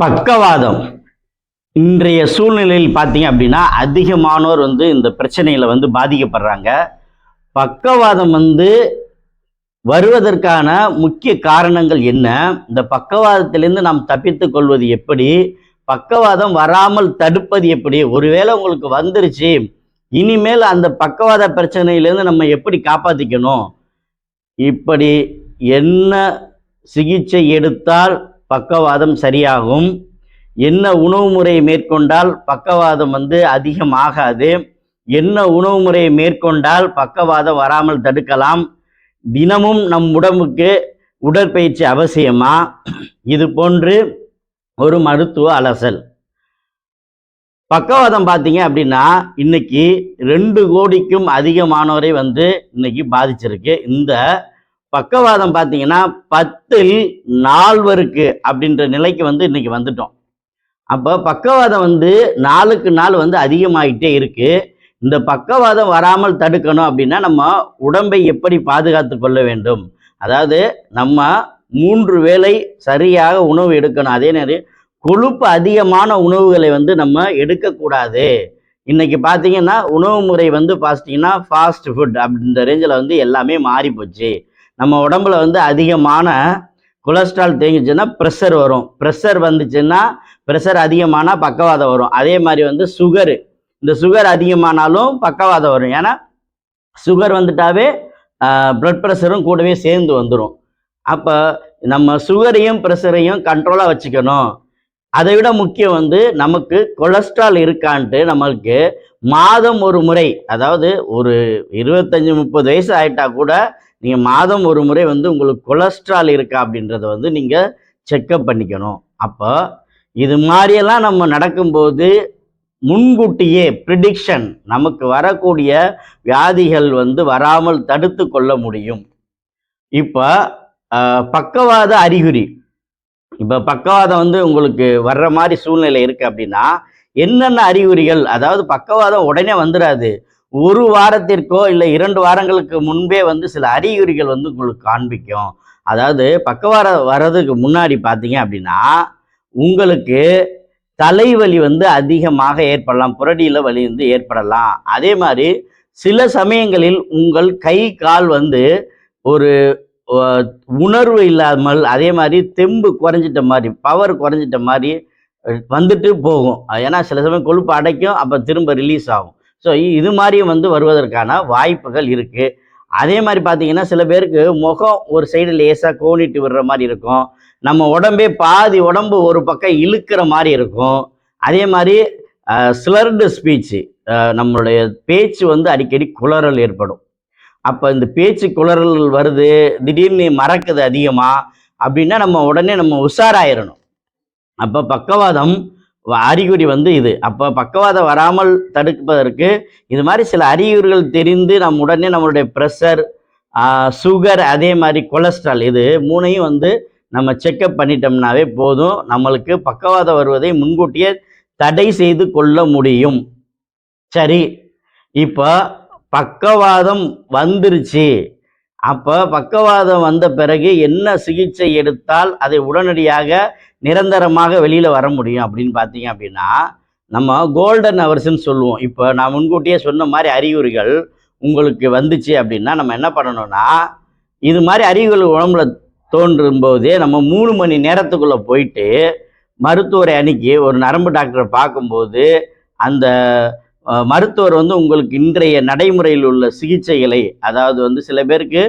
பக்கவாதம். இன்றைய சூழ்நிலையில் பார்த்தீங்க அப்படின்னா அதிகமானோர் வந்து இந்த பிரச்சனையில் வந்து பாதிக்கப்படுறாங்க. பக்கவாதம் வந்து வருவதற்கான முக்கிய காரணங்கள் என்ன? இந்த பக்கவாதத்திலிருந்து நாம் தப்பித்துக் கொள்வது எப்படி? பக்கவாதம் வராமல் தடுப்பது எப்படி? ஒருவேளை உங்களுக்கு வந்துருச்சு இனிமேல் அந்த பக்கவாத பிரச்சனையிலேருந்து நம்ம எப்படி காப்பாற்றிக்கணும் இப்படி என்ன சிகிச்சை எடுத்தால் பக்கவாதம் சரியாகும். என்ன உணவு முறையை மேற்கொண்டால் பக்கவாதம் வந்து அதிகமாகாது. என்ன உணவு முறையை மேற்கொண்டால் பக்கவாதம் வராமல் தடுக்கலாம். தினமும் நம் உடம்புக்கு உடற்பயிற்சி அவசியமா? இது போன்று ஒரு மருத்துவ அலசல். பக்கவாதம் பார்த்தீங்க அப்படின்னா இன்னைக்கு ரெண்டு கோடிக்கும் அதிகமானோரை வந்து இன்னைக்கு பாதிச்சிருக்கு. இந்த பக்கவாதம் பார்த்தீங்கன்னா பத்தில் நால்வருக்கு அப்படின்ற நிலைக்கு வந்து இன்னைக்கு வந்துட்டோம். அப்போ பக்கவாதம் வந்து நாளுக்கு நாள் வந்து அதிகமாகிட்டே இருக்கு. இந்த பக்கவாதம் வராமல் தடுக்கணும் அப்படின்னா நம்ம உடம்பை எப்படி பாதுகாத்து கொள்ள வேண்டும்? அதாவது நம்ம மூன்று வேளை சரியாக உணவு எடுக்கணும். அதே நேரம் கொழுப்பு அதிகமான உணவுகளை வந்து நம்ம எடுக்கக்கூடாது. இன்னைக்கு பார்த்தீங்கன்னா உணவு முறை வந்து பார்த்தீங்கன்னா ஃபாஸ்ட் ஃபுட் அப்படின்ற ரேஞ்சில் வந்து எல்லாமே மாறி போச்சு நம்ம உடம்புல வந்து அதிகமான கொலஸ்ட்ரால் தேங்கிச்சுன்னா ப்ரெஷர் வரும். ப்ரெஷர் வந்துச்சுன்னா ப்ரெஷர் அதிகமானால் பக்கவாதம் வரும். அதே மாதிரி வந்து சுகரு இந்த சுகர் அதிகமானாலும் பக்கவாதம் வரும். ஏன்னா சுகர் வந்துட்டாவே ப்ளட் ப்ரெஷரும் கூடவே சேர்ந்து வந்துடும் அப்போ நம்ம சுகரையும் ப்ரெஷரையும் கண்ட்ரோலாக வச்சுக்கணும். அதை விட முக்கியம் வந்து நமக்கு கொலஸ்ட்ரால் இருக்கான்ட்டு நம்மளுக்கு மாதம் ஒரு முறை அதாவது ஒரு இருபத்தஞ்சி முப்பது வயசு ஆயிட்டா கூட நீங்கள் மாதம் ஒரு முறை வந்து உங்களுக்கு கொலஸ்ட்ரால் இருக்கா அப்படின்றத வந்து நீங்கள் செக்கப் பண்ணிக்கணும். அப்போ இது மாதிரியெல்லாம் நம்ம நடக்கும்போது முன்கூட்டியே ப்ரிடிக்ஷன் நமக்கு வரக்கூடிய வியாதிகள் வந்து வராமல் தடுத்து கொள்ள முடியும். இப்போ பக்கவாத அறிகுறி. இப்போ பக்கவாதம் வந்து உங்களுக்கு வர்ற மாதிரி சூழ்நிலை இருக்குது அப்படின்னா என்னென்ன அறிகுறிகள் அதாவது பக்கவாதம் உடனே வந்துடாது ஒரு வாரத்திற்கோ இல்லை இரண்டு வாரங்களுக்கு முன்பே வந்து சில அறிகுறிகள் வந்து உங்களுக்கு காண்பிக்கும். அதாவது பக்கவார வர்றதுக்கு முன்னாடி பார்த்தீங்க அப்படின்னா உங்களுக்கு தலைவலி வந்து அதிகமாக ஏற்படலாம். புரடியில் வலி வந்து ஏற்படலாம். அதே மாதிரி சில சமயங்களில் உங்கள் கை கால் வந்து ஒரு உணர்வு இல்லாமல் அதே மாதிரி தெம்பு குறைஞ்சிட்ட மாதிரி பவர் குறைஞ்சிட்ட மாதிரி வந்துட்டு போகும். ஏன்னா சில சமயம் கொழுப்பு அடைக்கும் அப்போ திரும்ப ரிலீஸ் ஆகும். ஸோ இது மாதிரியும் வந்து வருவதற்கான வாய்ப்புகள் இருக்குது அதே மாதிரி பார்த்தீங்கன்னா சில பேருக்கு முகம் ஒரு சைடு லேசாக கோணிட்டு விடுற மாதிரி இருக்கும். நம்ம உடம்பே பாதி உடம்பு ஒரு பக்கம் இழுக்கிற மாதிரி இருக்கும். அதே மாதிரி ஸ்லர்டு ஸ்பீச்சு நம்மளுடைய பேச்சு வந்து அடிக்கடி குளறல் ஏற்படும். அப்போ இந்த பேச்சு குளறல் வருது திடீர்னு மறக்குது அதிகமாக அப்படின்னா நம்ம உடனே நம்ம உஷாராயிரணும். அப்போ பக்கவாதம் அறிகுறி வந்து இது. அப்போ பக்கவாதம் வராமல் தடுப்பதற்கு இது மாதிரி சில அறிகுறிகள் தெரிந்து நம் உடனே நம்மளுடைய ப்ரெஷர் சுகர் அதே மாதிரி கொலஸ்ட்ரால் இது மூணையும் வந்து நம்ம செக்கப் பண்ணிட்டோம்னாவே போதும். நம்மளுக்கு பக்கவாதம் வருவதை முன்கூட்டியே தடை செய்து கொள்ள முடியும். சரி. இப்போ பக்கவாதம் வந்துருச்சு. அப்போ பக்கவாதம் வந்த பிறகு என்ன சிகிச்சை எடுத்தால் அதை உடனடியாக நிரந்தரமாக வெளியில் வர முடியும் அப்படின்னு பார்த்தீங்க அப்படின்னா நம்ம கோல்டன் ஹவர்ஸ்ன்னு சொல்லுவோம். இப்போ நான் முன்கூட்டியே சொன்ன மாதிரி அறிகுறிகள் உங்களுக்கு வந்துச்சு அப்படின்னா நம்ம என்ன பண்ணணும்னா இது மாதிரி அறிகுறிகள் உடம்புல தோன்றும் போதே நம்ம மூணு மணி நேரத்துக்குள்ளே போயிட்டு மருத்துவரை அணுகி ஒரு நரம்பு டாக்டரை பார்க்கும்போது அந்த மருத்துவர் வந்து உங்களுக்கு இன்றைய நடைமுறையில் உள்ள சிகிச்சைகளை அதாவது வந்து சில பேருக்கு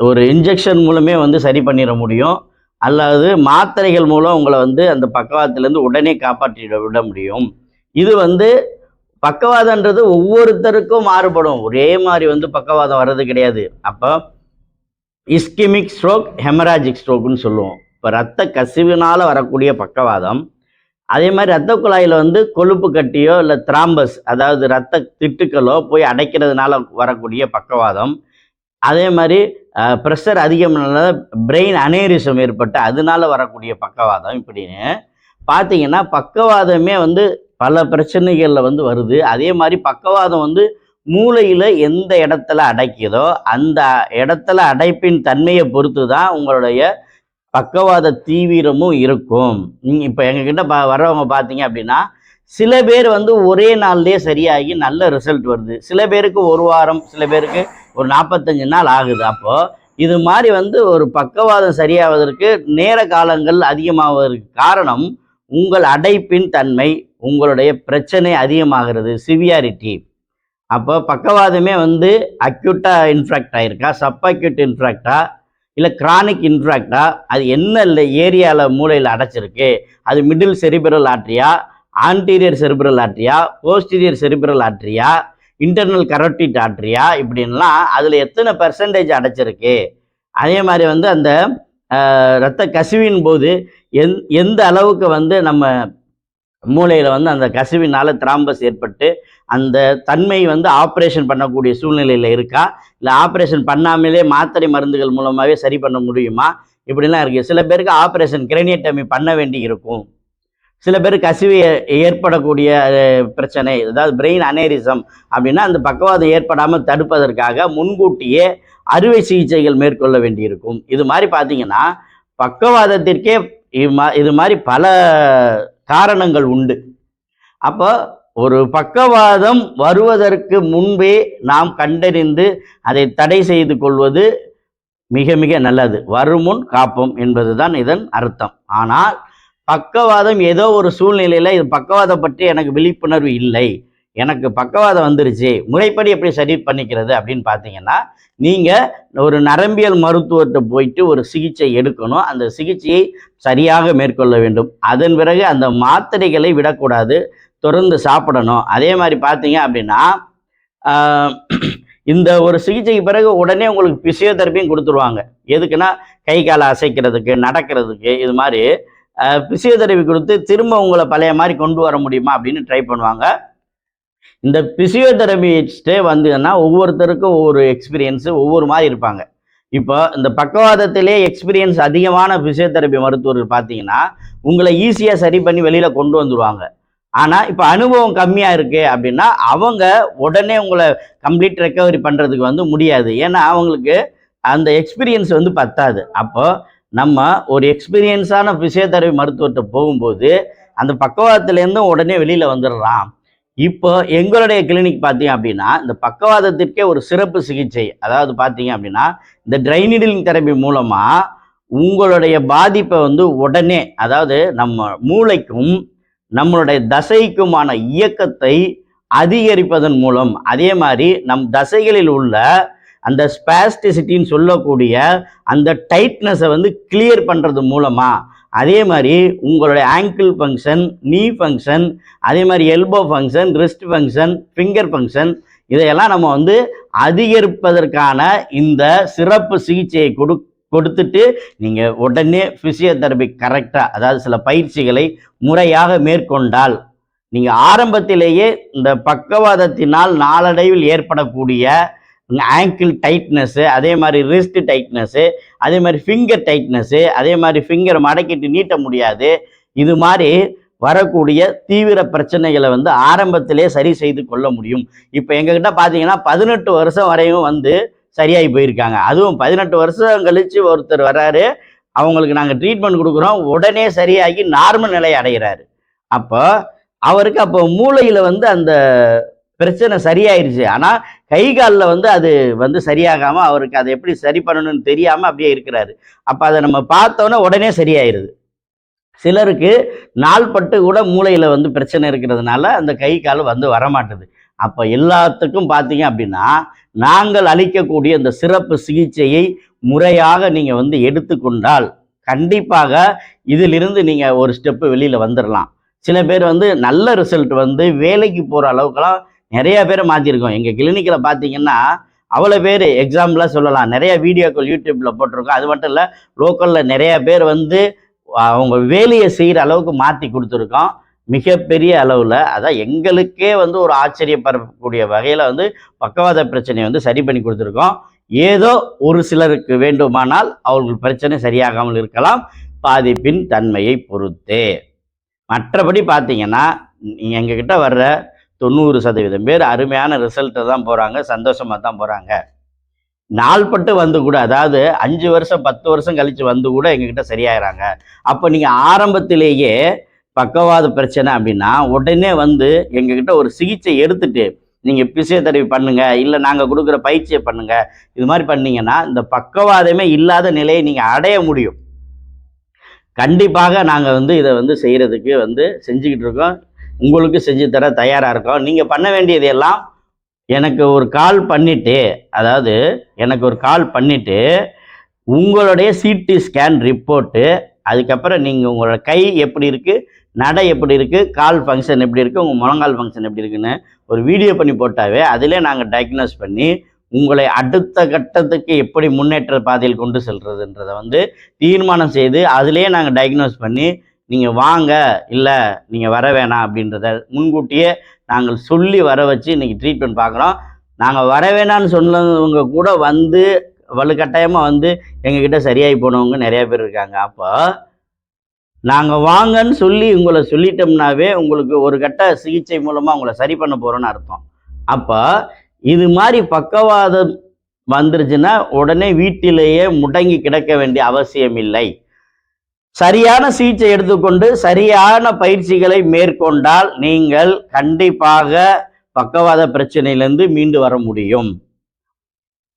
ஒரு இன்ஜெக்ஷன் மூலமே வந்து சரி பண்ணிட முடியும். அல்லது மாத்திரைகள் மூலம் உங்களை வந்து அந்த பக்கவாதத்திலேருந்து உடனே காப்பாற்றிட விட முடியும். இது வந்து பக்கவாதன்றது ஒவ்வொருத்தருக்கும் மாறுபடும். ஒரே மாதிரி வந்து பக்கவாதம் வர்றது கிடையாது. அப்போ இஸ்கிமிக் ஸ்ட்ரோக் ஹெமராஜிக் ஸ்ட்ரோக்னு சொல்லுவோம். இப்போ ரத்த கசிவினால் வரக்கூடிய பக்கவாதம். அதே மாதிரி ரத்த குழாயில் வந்து கொழுப்பு கட்டியோ இல்லை திராம்பஸ் அதாவது ரத்த திட்டுக்களோ போய் அடைக்கிறதுனால வரக்கூடிய பக்கவாதம். அதே மாதிரி ப்ரெஷர் அதிகம்னால பிரெயின் அனேரிசம் ஏற்பட்டு அதனால வரக்கூடிய பக்கவாதம் இப்படின்னு பார்த்தீங்கன்னா பக்கவாதமே வந்து பல பிரச்சனைகளில் வந்து வருது. அதே மாதிரி பக்கவாதம் வந்து மூளையில் எந்த இடத்துல அடைக்குதோ அந்த இடத்துல அடைப்பின் தன்மையை பொறுத்து தான் உங்களுடைய பக்கவாத தீவிரமும் இருக்கும். இப்போ எங்ககிட்ட ப வரவங்க பார்த்தீங்க அப்படின்னா சில பேர் வந்து ஒரே நாள்லேயே சரியாகி நல்ல ரிசல்ட் வருது. சில பேருக்கு ஒரு வாரம் சில பேருக்கு ஒரு நாற்பத்தஞ்சு நாள் ஆகுது அப்போது இது மாதிரி வந்து ஒரு பக்கவாதம் சரியாவதற்கு நேர காலங்கள் அதிகமாவதற்கு காரணம் உங்கள் அடைப்பின் தன்மை உங்களுடைய பிரச்சனை அதிகமாகிறது சிவியாரிட்டி அப்போ பக்கவாதமே வந்து அக்யூட்டாக இன்ஃப்ராக்ட் ஆயிருக்கா சப் அக்யூட் இன்ஃப்ராக்டா இல்லை கிரானிக் இன்ஃப்ராக்டா அது என்ன இல்லை ஏரியாவில் மூளையில் அடைச்சிருக்கு? அது middle cerebral artery anterior cerebral artery posterior cerebral artery internal carotid artery இப்படின்லாம் அதில் எத்தனை பெர்சன்டேஜ் அடைச்சிருக்கு? அதே மாதிரி வந்து அந்த இரத்த கசிவின் போது எந் எந்த அளவுக்கு வந்து நம்ம மூளையில் வந்து அந்த கசிவினால் திராம்பஸ் ஏற்பட்டு அந்த தன்மை வந்து ஆப்ரேஷன் பண்ணக்கூடிய சூழ்நிலையில் இருக்கா? இல்லை ஆப்ரேஷன் பண்ணாமலே மாத்திரை மருந்துகள் மூலமாகவே சரி பண்ண முடியுமா? இப்படிலாம் இருக்குது சில பேருக்கு ஆப்ரேஷன் கிரேனியட்டமி பண்ண வேண்டி இருக்கும். சில பேருக்கு கசிவு ஏ- ஏற்படக்கூடிய பிரச்சனை. அதாவது பிரெயின் அனேரிசம் அப்படின்னா அந்த பக்கவாதம் ஏற்படாமல் தடுப்பதற்காக முன்கூட்டியே அறுவை சிகிச்சைகள் மேற்கொள்ள வேண்டியிருக்கும். இது மாதிரி பார்த்தீங்கன்னா பக்கவாதத்திற்கே இது மாதிரி பல காரணங்கள் உண்டு. அப்போ ஒரு பக்கவாதம் வருவதற்கு முன்பே நாம் கண்டறிந்து அதை தடை செய்து கொள்வது மிக மிக நல்லது. வருமுன் காப்போம் என்பதுதான் இதன் அர்த்தம். ஆனால் பக்கவாதம் ஏதோ ஒரு சூழ்நிலையில் இது பக்கவாதம் பற்றி எனக்கு விழிப்புணர்வு இல்லை. எனக்கு பக்கவாதம் வந்துருச்சு. முறைப்படி எப்படி சரி பண்ணிக்கிறது அப்படின்னு பார்த்தீங்கன்னா நீங்கள் ஒரு நரம்பியல் மருத்துவர்கிட்ட போயிட்டு ஒரு சிகிச்சை எடுக்கணும். அந்த சிகிச்சையை சரியாக மேற்கொள்ள வேண்டும். அதன் பிறகு அந்த மாத்திரைகளை விடக்கூடாது. தொடர்ந்து சாப்பிடணும். அதே மாதிரி பார்த்தீங்க அப்படின்னா இந்த ஒரு சிகிச்சைக்கு பிறகு உடனே உங்களுக்கு பிசியோதெரப்பியும் கொடுத்துருவாங்க. எதுக்குன்னா கை காலை அசைக்கிறதுக்கு நடக்கிறதுக்கு இது மாதிரி பிசியோதெரபி கொடுத்து திரும்ப உங்களை பழைய மாதிரி கொண்டு வர முடியுமா அப்படின்னு ட்ரை பண்ணுவாங்க. இந்த பிசியோதெரபிஸ்டே வந்துன்னா ஒவ்வொருத்தருக்கும் ஒவ்வொரு எக்ஸ்பீரியன்ஸு ஒவ்வொரு மாதிரி இருப்பாங்க. இப்போ இந்த பக்கவாதத்திலே எக்ஸ்பீரியன்ஸ் அதிகமான பிசியோதெரபி மருத்துவர்கள் பார்த்தீங்கன்னா உங்களை ஈஸியாக சரி பண்ணி வெளியில் கொண்டு வந்துடுவாங்க ஆனால் இப்போ அனுபவம் கம்மியாக இருக்கு அப்படின்னா அவங்க உடனே உங்களை கம்ப்ளீட் ரெக்கவரி பண்ணுறதுக்கு வந்து முடியாது. ஏன்னா அவங்களுக்கு அந்த எக்ஸ்பீரியன்ஸ் வந்து பத்தாது. அப்போ நம்ம ஒரு எக்ஸ்பீரியன்ஸான பிசியோதெரபி மருத்துவர்கிட்ட போகும்போது அந்த பக்கவாதத்துலேருந்தும் உடனே வெளியில் வந்துடுறான். இப்போ எங்களுடைய கிளினிக் பார்த்தீங்க அப்படின்னா இந்த பக்கவாதத்திற்கே ஒரு சிறப்பு சிகிச்சை அதாவது பார்த்தீங்க அப்படின்னா இந்த ட்ரைனிடிலிங் தெரப்பி மூலமாக உங்களுடைய பாதிப்பை வந்து உடனே அதாவது நம்ம மூளைக்கும் நம்மளுடைய தசைக்குமான இயக்கத்தை அதிகரிப்பதன் மூலம் அதே மாதிரி நம் தசைகளில் உள்ள அந்த ஸ்பாஸ்டிசிட்டின்னு சொல்லக்கூடிய அந்த டைட்னஸை வந்து கிளியர் பண்ணுறது மூலமாக அதே மாதிரி உங்களுடைய ஆங்கிள் ஃபங்க்ஷன் நீ ஃபங்க்ஷன் அதே மாதிரி elbow function wrist function finger function இதையெல்லாம் நம்ம வந்து அதிகரிப்பதற்கான இந்த சிறப்பு சிகிச்சையை கொடு கொடுத்துட்டு நீங்கள் உடனே ஃபிசியோதெரபி கரெக்டாக அதாவது சில பயிற்சிகளை முறையாக மேற்கொண்டால் நீங்கள் ஆரம்பத்திலேயே இந்த பக்கவாதத்தினால் நாளடைவில் ஏற்படக்கூடிய ஆங்கிள் டைட்னஸ்ஸு அதே மாதிரி ரிஸ்ட் டைட்னஸ்ஸு அதே மாதிரி ஃபிங்கர் டைட்னஸ்ஸு அதே மாதிரி ஃபிங்கரை மடக்கிட்டு நீட்ட முடியாது. இது மாதிரி வரக்கூடிய தீவிர பிரச்சனைகளை வந்து ஆரம்பத்திலே சரி செய்து கொள்ள முடியும். இப்போ எங்ககிட்ட பார்த்தீங்கன்னா பதினெட்டு வருஷம் வரையும் வந்து சரியாகி போயிருக்காங்க. அதுவும் பதினெட்டு வருஷம் கழித்து ஒருத்தர் வர்றாரு அவங்களுக்கு நாங்கள் ட்ரீட்மெண்ட் கொடுக்குறோம் உடனே சரியாகி நார்மல் நிலை அடைகிறாரு. அப்போ அவருக்கு அப்போ மூளையில் வந்து அந்த பிரச்சனை சரியாயிருச்சு. ஆனால் கை காலில் வந்து அது வந்து சரியாகாமல் அவருக்கு அதை எப்படி சரி பண்ணணும்னு தெரியாமல் அப்படியே இருக்கிறாரு. அப்போ அதை நம்ம பார்த்தோன்னே உடனே சரியாயிருது. சிலருக்கு நாள்பட்டு கூட மூளையில் வந்து பிரச்சனை இருக்கிறதுனால அந்த கை கால் வந்து வரமாட்டுது. அப்போ எல்லாத்துக்கும் பார்த்தீங்க அப்படின்னா நாங்கள் அளிக்கக்கூடிய இந்த சிறப்பு சிகிச்சையை முறையாக நீங்கள் வந்து எடுத்துக்கொண்டால் கண்டிப்பாக இதிலிருந்து நீங்கள் ஒரு ஸ்டெப்பு வெளியில் வந்துடலாம் சில பேர் வந்து நல்ல ரிசல்ட் வந்து வேலைக்கு போகிற அளவுக்குலாம் நிறைய பேரை மாற்றிருக்கோம் எங்கள் கிளினிக்கில் பார்த்தீங்கன்னா அவ்வளோ பேர் எக்ஸாம்பிளாக சொல்லலாம். நிறைய வீடியோக்கள் யூடியூப்பில் போட்டிருக்கோம். அது மட்டும் இல்லை லோக்கலில் நிறைய பேர் வந்து அவங்க வேலையை செய்கிற அளவுக்கு மாற்றி கொடுத்துருக்கோம். மிகப்பெரிய அளவில். அதான் எங்களுக்கே வந்து ஒரு ஆச்சரியப்படக்கூடிய வகையில் வந்து பக்கவாத பிரச்சனையை வந்து சரி பண்ணி கொடுத்துருக்கோம். ஏதோ ஒரு சிலருக்கு வேண்டுமானால் அவர்கள் பிரச்சனை சரியாகாமல் இருக்கலாம். பாதிப்பின் தன்மையை பொறுத்தே. மற்றபடி பார்த்தீங்கன்னா நீங்கள் எங்ககிட்ட வர்ற தொண்ணூறு சதவீதம் பேர் அருமையான ரிசல்ட்டை தான் போகிறாங்க சந்தோஷமாக தான் போகிறாங்க நாள்பட்டு வந்து கூட அதாவது அஞ்சு வருஷம் பத்து வருஷம் கழித்து வந்து கூட எங்ககிட்ட சரியாயிறாங்க. அப்போ நீங்கள் ஆரம்பத்திலேயே பக்கவாத பிரச்சனை அப்படின்னா உடனே வந்து எங்ககிட்ட ஒரு சிகிச்சை எடுத்துட்டு நீங்கள் பிசியோதெரபி பண்ணுங்கள் இல்லை நாங்கள் கொடுக்குற பயிற்சியை பண்ணுங்கள் இது மாதிரி பண்ணீங்கன்னா இந்த பக்கவாதமே இல்லாத நிலையை நீங்கள் அடைய முடியும். கண்டிப்பாக நாங்கள் வந்து இதை வந்து செய்கிறதுக்கு வந்து செஞ்சுக்கிட்டு இருக்கோம். உங்களுக்கு செஞ்சு தர தயாராக இருக்கோம். நீங்கள் பண்ண வேண்டியது எல்லாம் எனக்கு ஒரு கால் பண்ணிவிட்டு அதாவது எனக்கு ஒரு கால் பண்ணிவிட்டு உங்களுடைய சிடி ஸ்கேன் ரிப்போர்ட்டு அதுக்கப்புறம் நீங்கள் உங்களோட கை எப்படி இருக்குது நடை எப்படி இருக்குது கால் ஃபங்க்ஷன் எப்படி இருக்குது உங்கள் முழங்கால் ஃபங்க்ஷன் எப்படி இருக்குன்னு ஒரு வீடியோ பண்ணி போட்டாவே அதிலே நாங்கள் டயக்னோஸ் பண்ணி உங்களை அடுத்த கட்டத்துக்கு எப்படி முன்னேற்ற பாதையில் கொண்டு செல்றதுன்றதை வந்து தீர்மானம் செய்து அதிலே நாங்கள் டயக்னோஸ் பண்ணி நீங்கள் வாங்க இல்லை நீங்கள் வர வேணாம் அப்படின்றத முன்கூட்டியே நாங்கள் சொல்லி வர வச்சு இன்றைக்கி ட்ரீட்மெண்ட் பார்க்குறோம். நாங்கள் வர வேணாம்னு சொன்னவங்க கூட வந்து வலுக்கட்டாயமாக வந்து எங்ககிட்ட சரியாகி போனவங்க நிறையா பேர் இருக்காங்க. அப்போ நாங்கள் வாங்கன்னு சொல்லி உங்களை சொல்லிட்டோம்னாவே உங்களுக்கு ஒரு கட்ட சிகிச்சை மூலமாக உங்களை சரி பண்ண போகிறோன்னு அர்த்தம். அப்போ இது மாதிரி பக்கவாதம் வந்துருச்சுன்னா உடனே வீட்டிலேயே முடங்கி கிடக்க வேண்டிய அவசியம் இல்லை. சரியான சிகிச்சை எடுத்துக்கொண்டு சரியான பயிற்சிகளை மேற்கொண்டால் நீங்கள் கண்டிப்பாக பக்கவாத பிரச்சனையிலேருந்து மீண்டு வர முடியும்.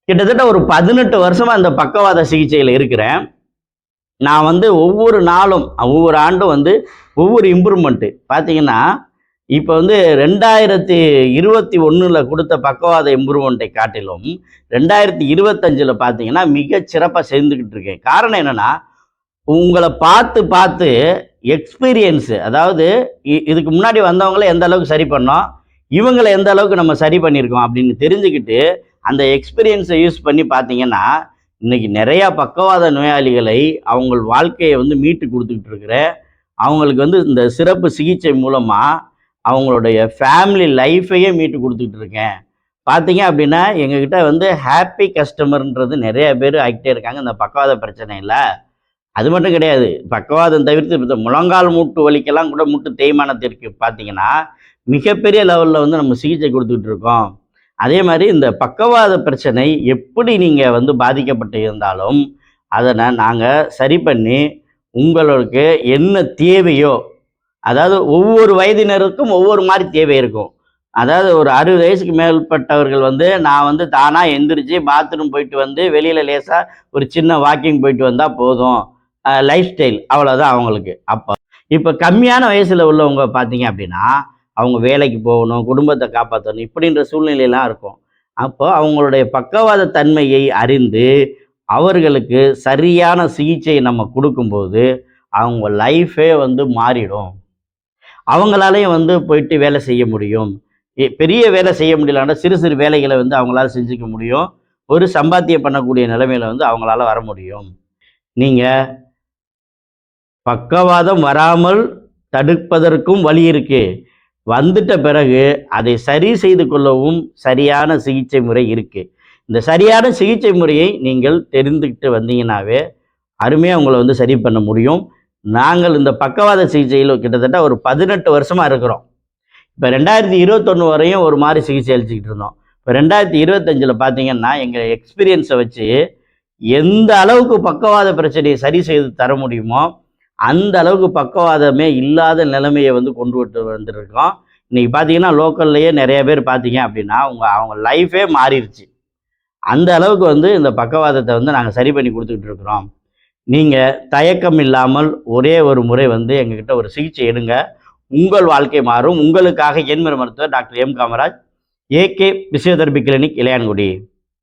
கிட்டத்தட்ட ஒரு பதினெட்டு வருஷமா இந்த பக்கவாத சிகிச்சையில் இருக்கிறேன். நான் வந்து ஒவ்வொரு நாளும் ஒவ்வொரு ஆண்டும் வந்து ஒவ்வொரு இம்ப்ரூவ்மெண்ட்டு பார்த்தீங்கன்னா இப்போ வந்து ரெண்டாயிரத்தி இருபத்தி ஒன்றில் கொடுத்த பக்கவாத இம்ப்ரூவ்மெண்ட்டை காட்டிலும் ரெண்டாயிரத்தி இருபத்தஞ்சில் பார்த்தீங்கன்னா மிக சிறப்பாக சேர்ந்துக்கிட்டு இருக்கேன். காரணம் என்னென்னா உங்களை பார்த்து பார்த்து எக்ஸ்பீரியன்ஸு அதாவது இ- இதுக்கு முன்னாடி வந்தவங்கள எந்த அளவுக்கு சரி பண்ணோம் இவங்களை எந்த அளவுக்கு நம்ம சரி பண்ணியிருக்கோம் அப்படின்னு தெரிஞ்சுக்கிட்டு அந்த எக்ஸ்பீரியன்ஸை யூஸ் பண்ணி பார்த்தீங்கன்னா இன்னைக்கு நிறையா பக்கவாத நோயாளிகளை அவங்க வாழ்க்கையை வந்து மீட்டு கொடுத்துக்கிட்டு இருக்கிற அவங்களுக்கு வந்து இந்த சிறப்பு சிகிச்சை மூலமாக அவங்களுடைய ஃபேமிலி லைஃபையே மீட்டு கொடுத்துக்கிட்டு இருக்கேன். பார்த்தீங்க அப்படின்னா எங்ககிட்ட வந்து ஹாப்பி கஸ்டமர்ன்றது நிறைய பேர் ஆகிட்டே இருக்காங்க. இந்த பக்கவாத பிரச்சனையில் அது மட்டும் கிடையாது. பக்கவாதம் தவிர்த்து இந்த முழங்கால் மூட்டு வலிக்கெல்லாம் கூட மூட்டு தேய்மானத்திற்கு பார்த்தீங்கன்னா மிகப்பெரிய லெவலில் வந்து நம்ம சிகிச்சை கொடுத்துக்கிட்டு இருக்கோம். அதே மாதிரி இந்த பக்கவாத பிரச்சனை எப்படி நீங்கள் வந்து பாதிக்கப்பட்டு இருந்தாலும் அதனை நாங்கள் சரி பண்ணி உங்களுக்கு என்ன தேவையோ அதாவது ஒவ்வொரு வயதினருக்கும் ஒவ்வொரு மாதிரி தேவை இருக்கும். அதாவது ஒரு அறுபது வயசுக்கு மேற்பட்டவர்கள் வந்து நான் வந்து தானாக எந்திரிச்சு பாத்ரூம் போயிட்டு வந்து வெளியில் லேசாக ஒரு சின்ன வாக்கிங் போயிட்டு வந்தால் போதும். லைஃப் ஸ்டைல் அவ்வளோதான் அவங்களுக்கு. அப்போ இப்போ கம்மியான வயசில் உள்ளவங்க பார்த்தீங்க அப்படின்னா அவங்க வேலைக்கு போகணும் குடும்பத்தை காப்பாற்றணும் இப்படின்ற சூழ்நிலையெல்லாம் இருக்கும். அப்போ அவங்களுடைய பக்கவாத தன்மையை அறிந்து அவர்களுக்கு சரியான சிகிச்சையை நம்ம கொடுக்கும்போது அவங்க லைஃபே வந்து மாறிடும். அவங்களாலையும் வந்து போயிட்டு வேலை செய்ய முடியும். பெரிய வேலை செய்ய முடியலன்னா சிறு சிறு வேலைகளை வந்து அவங்களால செஞ்சுக்க முடியும். ஒரு சம்பாத்தியம் பண்ணக்கூடிய நிலைமையில வந்து அவங்களால வர முடியும். நீங்கள் பக்கவாதம் வராமல் தடுப்பதற்கும் வழி இருக்கு. வந்துட்ட பிறகு அதை சரி செய்து கொள்ளவும் சரியான சிகிச்சை முறை இருக்கு. இந்த சரியான சிகிச்சை முறையை நீங்கள் தெரிந்துக்கிட்டு வந்தீங்கன்னாவே அருமையாக உங்களை வந்து சரி பண்ண முடியும். நாங்கள் இந்த பக்கவாத சிகிச்சையில் கிட்டத்தட்ட ஒரு பதினெட்டு வருஷமாக இருக்கிறோம். இப்போ ரெண்டாயிரத்தி இருபத்தொன்று வரையும் ஒரு மாதிரி சிகிச்சை அளிச்சுக்கிட்டு இருந்தோம். இப்போ ரெண்டாயிரத்தி இருபத்தஞ்சில் பார்த்தீங்கன்னா எங்கள் எக்ஸ்பீரியன்ஸை வச்சு எந்த அளவுக்கு பக்கவாத பிரச்சனையை சரி செய்து தர முடியுமோ அந்த அளவுக்கு பக்கவாதமே இல்லாத நிலைமையை வந்து கொண்டு விட்டு வந்துருக்கோம். இன்னைக்கு பார்த்தீங்கன்னா லோக்கல்லையே நிறைய பேர் பார்த்தீங்க அப்படின்னா அவங்க அவங்க லைஃபே மாறிடுச்சு அந்த அளவுக்கு வந்து இந்த பக்கவாதத்தை வந்து நாங்கள் சரி பண்ணி கொடுத்துக்கிட்டு இருக்கிறோம். நீங்கள் தயக்கம் இல்லாமல் ஒரே ஒரு முறை வந்து எங்ககிட்ட ஒரு சிகிச்சை எடுங்க. உங்கள் வாழ்க்கை மாறும். உங்களுக்காக என்மர் மருத்துவர் doctor M Kamaraj AK physiotherapy clinic Ilayangudi.